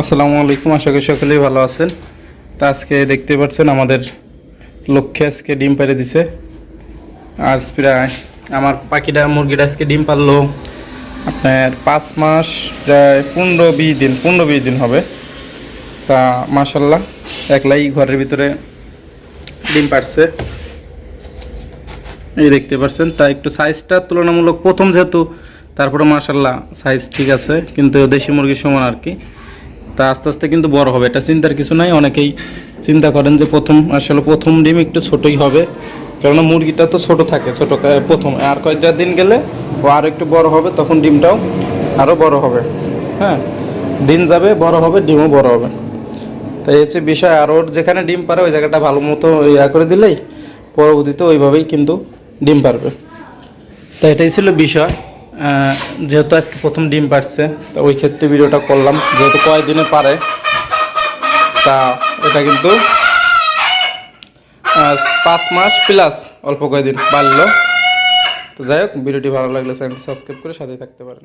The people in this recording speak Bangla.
আসসালামু আলাইকুম, আশা করি সকলেই ভালো আছেন। তা আজকে দেখতে পাচ্ছেন আমাদের লক্ষ্যে আজকে ডিম পাড়ে দিছে। আজ প্রায় আমার পাখিটা, মুরগিটা আজকে ডিম পারল আপনার পাঁচ মাস, প্রায় পনেরো বিশ দিন, পনেরো বিশ দিন হবে। তা মাসাল্লাহ একলাই ঘরের ভিতরে ডিম পারছে এই দেখতে পাচ্ছেন, তা একটু সাইজটা তুলনামূলক প্রথম যেহেতু, তারপরে মার্শাল্লাহ সাইজ ঠিক আছে, কিন্তু দেশি মুরগির সমান আর কি। তা আস্তে আস্তে কিন্তু বড় হবে। এটা চিন্তার কিছু নাই, অনেকেই চিন্তা করেন যে প্রথম, আসলে প্রথম ডিম একটু ছোটই হবে। কেননা মুরগিটা তো ছোট থাকে, ছোট প্রথম, আর কয়েকটা দিন গেলে ও আর একটু বড় হবে, তখন ডিমটাও আরও বড় হবে। হ্যাঁ দিন যাবে, বড় হবে, ডিমও বড় হবে। তাই হচ্ছে বিষয়, আর ওর যেখানে ডিম পারে, ওই জায়গাটা ভালো মতো ইয়া করে দিলেই পরবর্তীতে ওইভাবেই কিন্তু ডিম পারবে। তো এটাই ছিল বিষয়। যেহেতু আজকে প্রথম ডিম পারছে তা ওই ক্ষেত্রে ভিডিওটা করলাম। যেহেতু কয়েকদিনে পারে তা এটা কিন্তু পাঁচ মাস প্লাস অল্প কয়েকদিন বাড়লো তো যাই হোক, ভিডিওটি ভালো লাগলে চ্যানেলটি সাবস্ক্রাইব করে সাথে থাকতে পারেন।